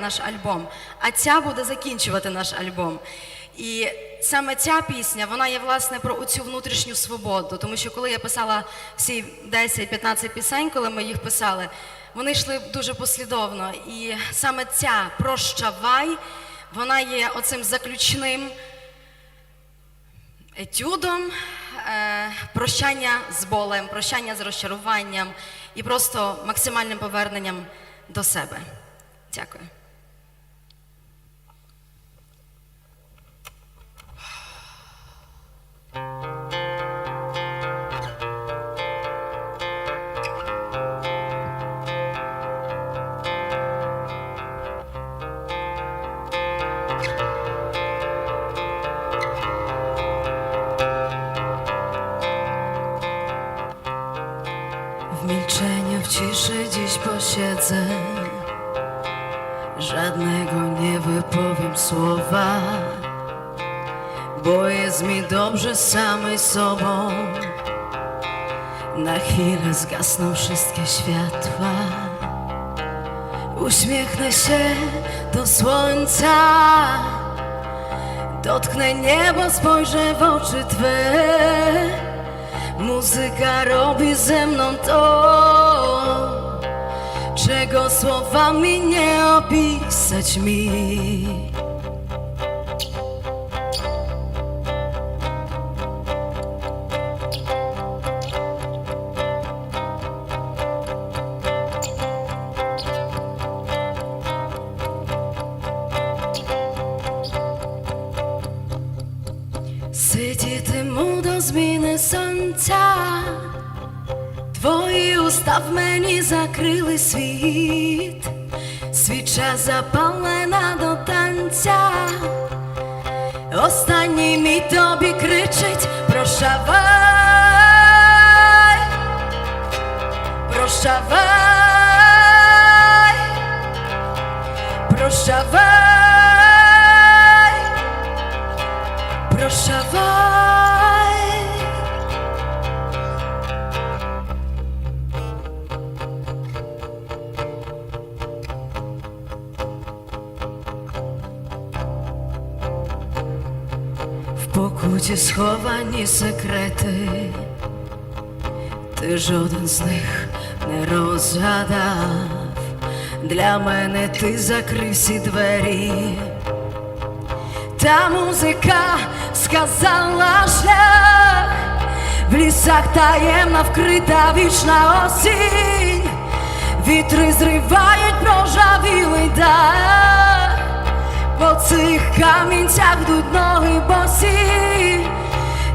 наш альбом, а ця буде закінчувати наш альбом. І саме ця пісня, вона є власне про цю внутрішню свободу. Тому що коли я писала всі 10-15 пісень, коли ми їх писали, вони йшли дуже послідовно. І саме ця прощавай, вона є оцим заключним етюдом, е, прощання з болем, прощання з розчаруванням і просто максимальним поверненням до себе. Дякую. W milczeniu w ciszy dziś posiedzę Żadnego nie wypowiem słowa Bo jest mi dobrze samej sobą. Na chwilę zgasną wszystkie światła. Uśmiechnę się do słońca. Dotknę niebo, spojrzę w oczy Twe. Muzyka robi ze mną to, czego słowami nie opisać mi. Прощавай, прощавай. Прощавай. В покуті сховані секрети, ти жоден з них розгадав. Для мене ти закрив всі двері. Та музика сказала шлях, в лісах таємна вкрита вічна осінь, вітри зривають прожавілий дах, по цих камінцях йдуть ноги босі,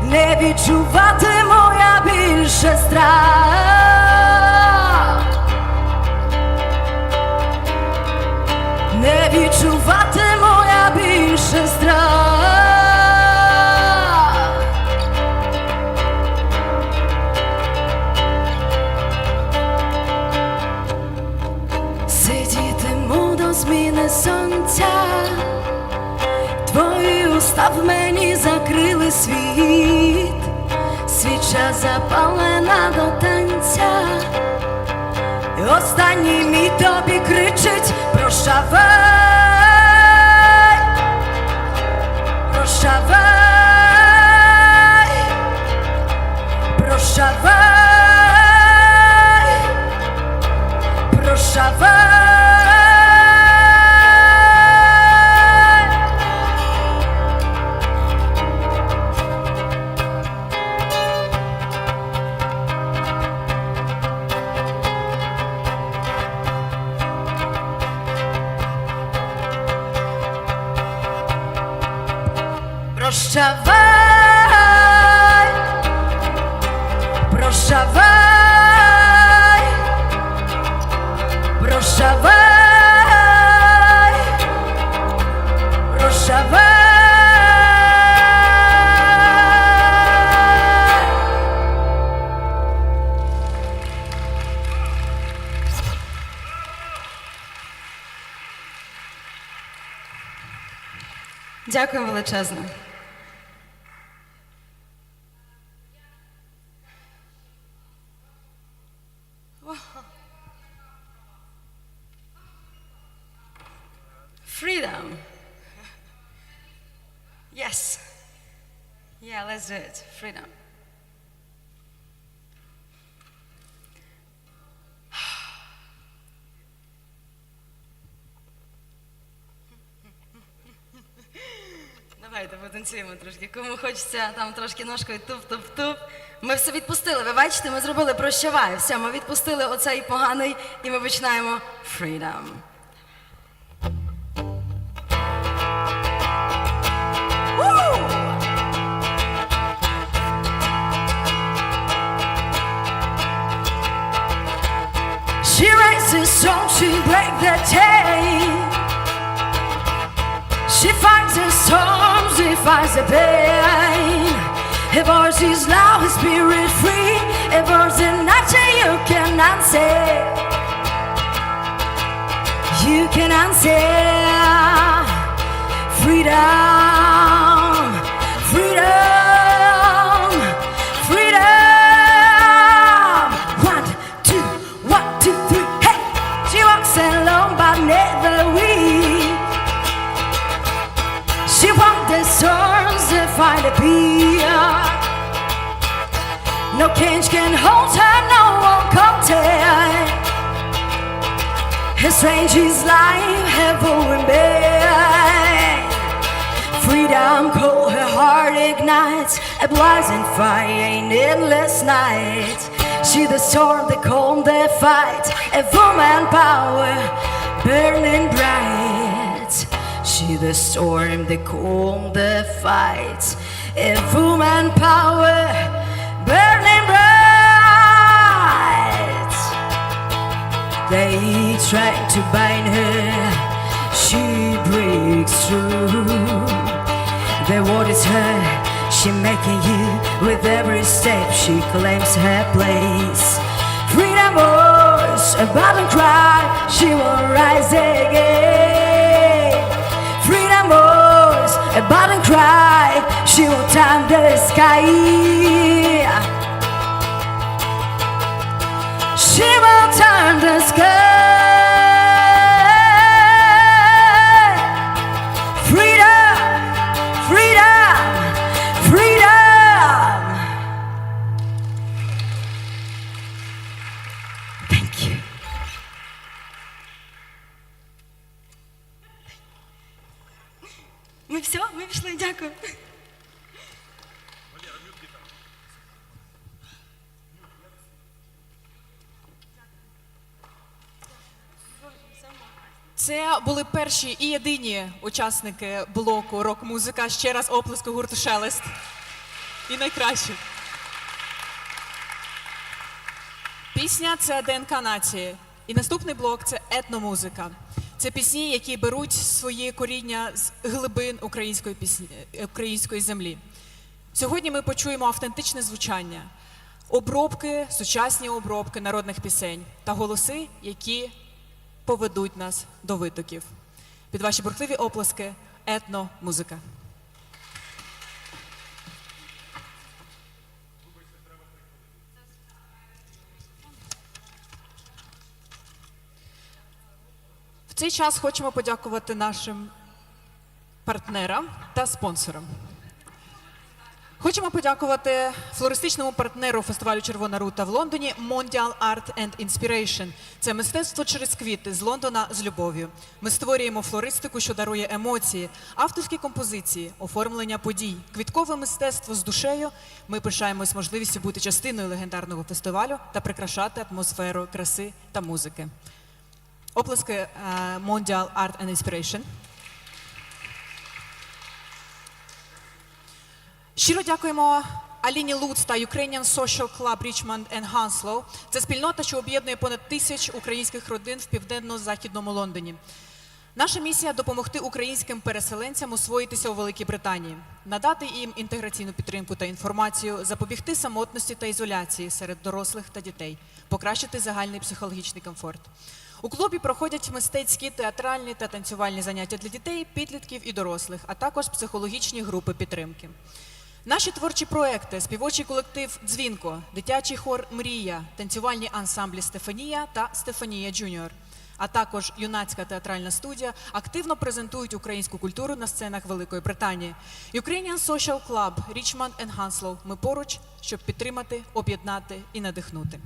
не відчуватиму я більше страх. Не відчуватиму я більше страх. Сидітиму до зміни сонця, твої уста в мені закрили світ, свіча запалена до танця. І Останній мій тобі кричить прощавай, прощавай, прощавай, прощавай. Прощавай, прощавай, прощавай, прощавай. Дякую величезно. Freedom. Yes. Yeah, let's do it. Freedom. Давайте потанцюємо трошки. Кому хочеться там трошки ножкою туп-туп-туп. Ми все відпустили. Ви бачите, ми зробили прощавай. Все, ми відпустили оцей поганий і ми починаємо freedom. She raises song, she break the chain. She finds the storms, she finds the pain. Her voice is loud, her spirit free. Her voice is nature, you can answer. You can answer. Freedom, freedom, No cage can hold her, no one contain. Her strange is life, heaven and bed. Freedom cold, her heart ignites a blazing fire, an endless night. She the storm, the calm, the fight, a woman power burning bright. She the storm, the calm, the fight, a woman power burning bright. They try to bind her, she breaks through. The word is her, she making you with every step. She claims her place. Freedom voice, a battle cry, she will rise again. Freedom voice, cry, she will turn the sky. She will turn the sky. Пішли, дякую. Це були перші і єдині учасники блоку рок-музика. Ще раз оплеску гурту Шелест. І найкращі. Пісня це ДНК нації. І наступний блок це етномузика. Це пісні, які беруть своє коріння з глибин української пісні, е, української землі. Сьогодні ми почуємо автентичне звучання, обробки, сучасні обробки народних пісень та голоси, які поведуть нас до витоків. Під ваші бурхливі оплески етномузика. В цей час хочемо подякувати нашим партнерам та спонсорам. Хочемо подякувати флористичному партнеру фестивалю Червона рута в Лондоні Mondial Art and Inspiration. Це мистецтво через квіти з Лондона з любов'ю. Ми створюємо флористику, що дарує емоції, авторські композиції, оформлення подій, квіткове мистецтво з душею. Ми пишаємось можливістю бути частиною легендарного фестивалю та прикрашати атмосферу краси та музики. Оплески е, Mondial Art and Inspiration. Щиро дякуємо Аліні Луц та Ukrainian Social Club Richmond and Hounslow. Це спільнота, що об'єднує понад тисяч українських родин в південно-західному Лондоні. Наша місія допомогти українським переселенцям освоїтися у Великій Британії, надати їм інтеграційну підтримку та інформацію, запобігти самотності та ізоляції серед дорослих та дітей, покращити загальний психологічний комфорт. У клубі проходять мистецькі, театральні та танцювальні заняття для дітей, підлітків і дорослих, а також психологічні групи підтримки. Наші творчі проекти, співочий колектив Дзвінко, дитячий хор Мрія, танцювальні ансамблі Стефанія та Стефанія Джуніор. а також юнацька театральна студія активно презентують українську культуру на сценах Великої Британії. Ukrainian Social Club Richmond and Hounslow. Ми поруч, щоб підтримати, об'єднати і надихнути.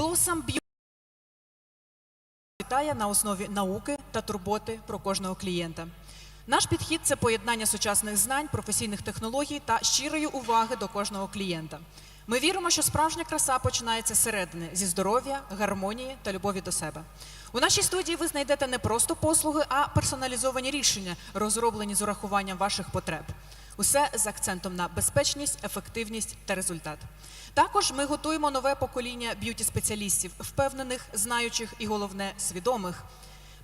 Blossom Beauty вітає на основі науки та турботи про кожного клієнта. Наш підхід це поєднання сучасних знань, професійних технологій та щирої уваги до кожного клієнта. Ми віримо, що справжня краса починається зсередини зі здоров'я, гармонії та любові до себе. У нашій студії ви знайдете не просто послуги, а персоналізовані рішення, розроблені з урахуванням ваших потреб. Усе з акцентом на безпечність, ефективність та результат. Також ми готуємо нове покоління б'юті-спеціалістів, впевнених, знаючих і головне свідомих.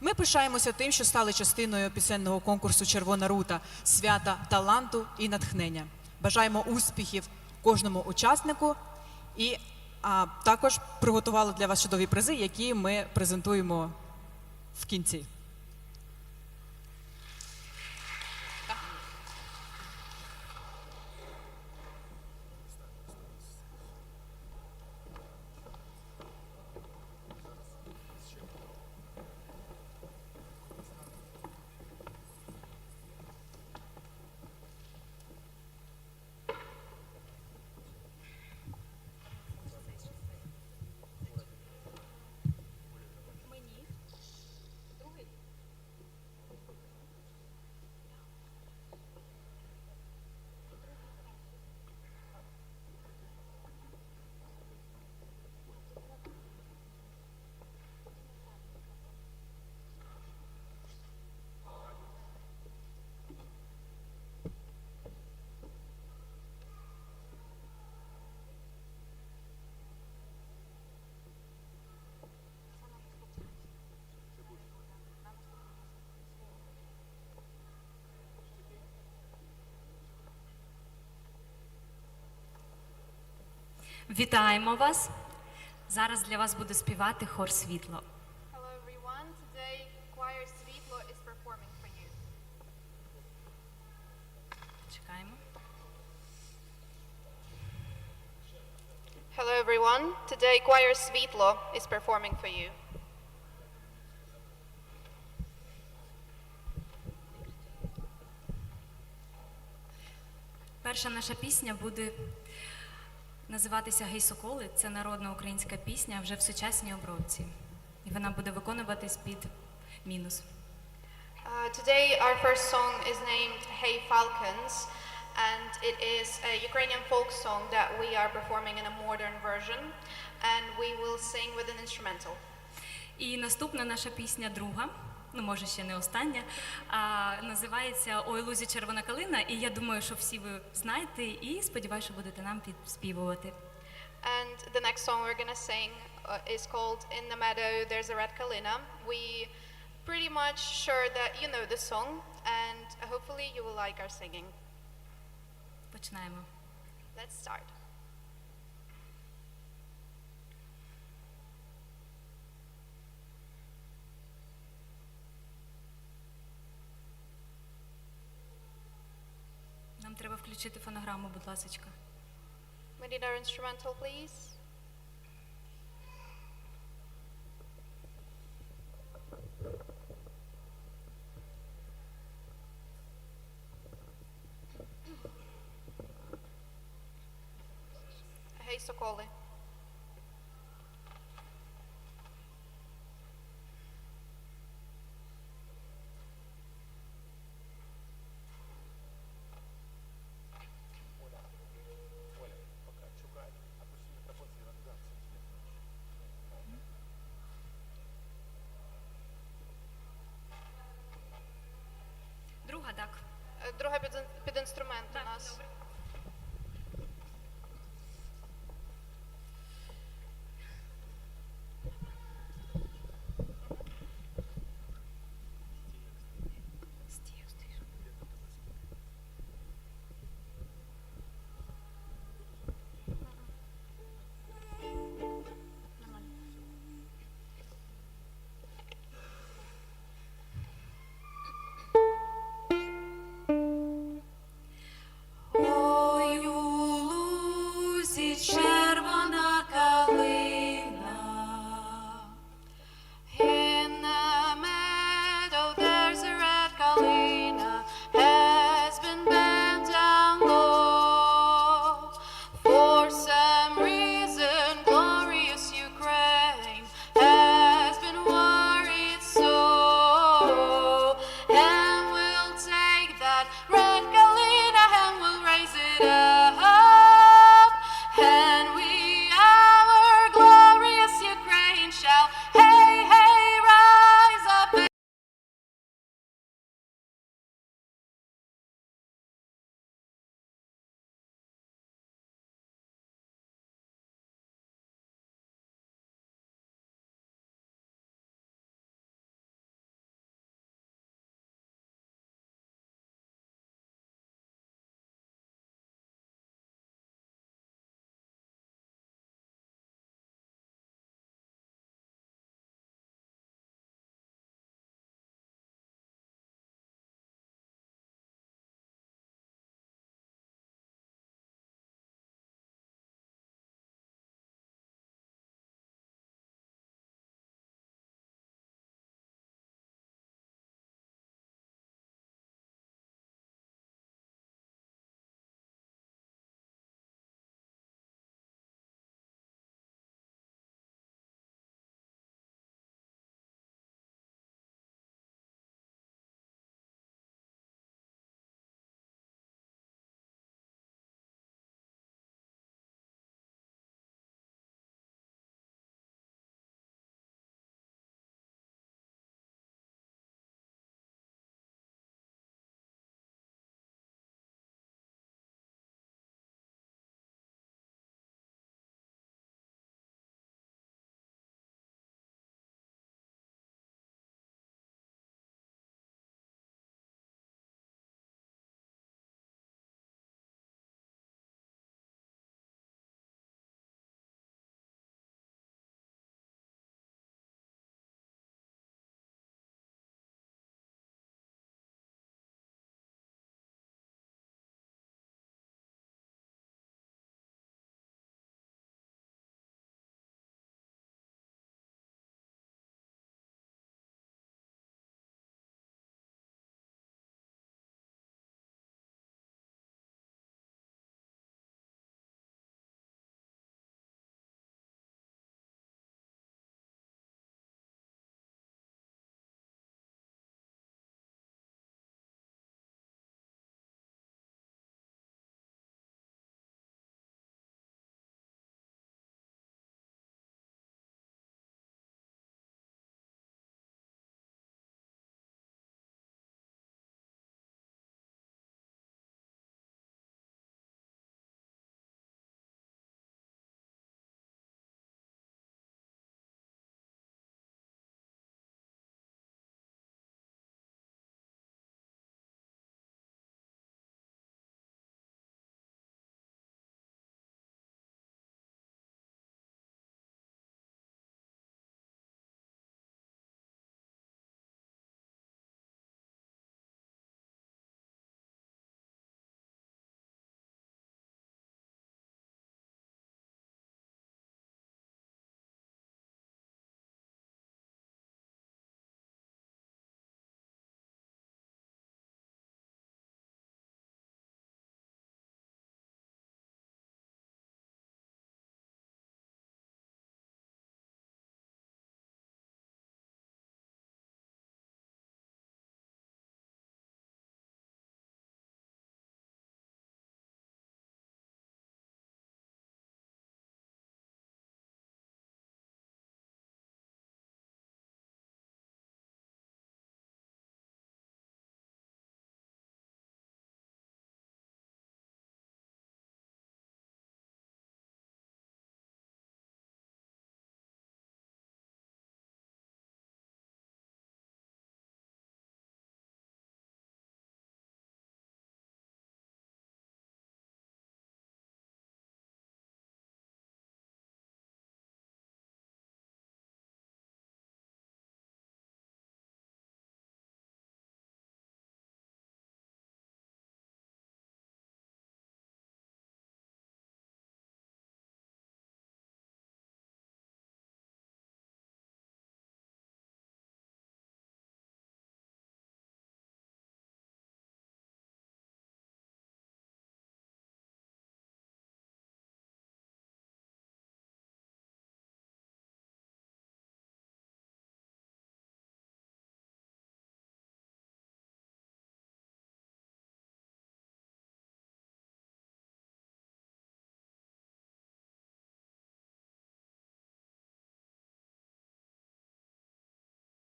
Ми пишаємося тим, що стали частиною пісенного конкурсу Червона рута, свята таланту і натхнення. Бажаємо успіхів кожному учаснику і а, також приготували для вас чудові призи, які ми презентуємо в кінці. Вітаємо вас! Зараз для вас буде співати хор світло. Hello everyone. Today choir Svitlo is performing for you. Перша наша пісня буде називатися Гей Соколи. Це народна українська пісня вже в сучасній обробці. І вона буде виконуватись під мінус. Uh, today our first song is named Hey Falcons and it is a Ukrainian folk song that we are performing in a modern version and we will sing with an instrumental. І наступна наша пісня, друга, ну може ще не остання, а, називається Ой лузі червона калина. І я думаю, що всі ви знаєте, і сподіваюся, що будете нам підспівувати. And the next song we're to sing uh, is called In the Meadow There's a Red Kalina. We pretty much sure that you know the song and hopefully you will like our singing. Починаємо. Let's start. Нам треба включити фонограму, будь ласка. We need our instrumental, please. Hey, Sokoli. Друга, так. Е, Друга під, під інструмент у Так, нас. добре.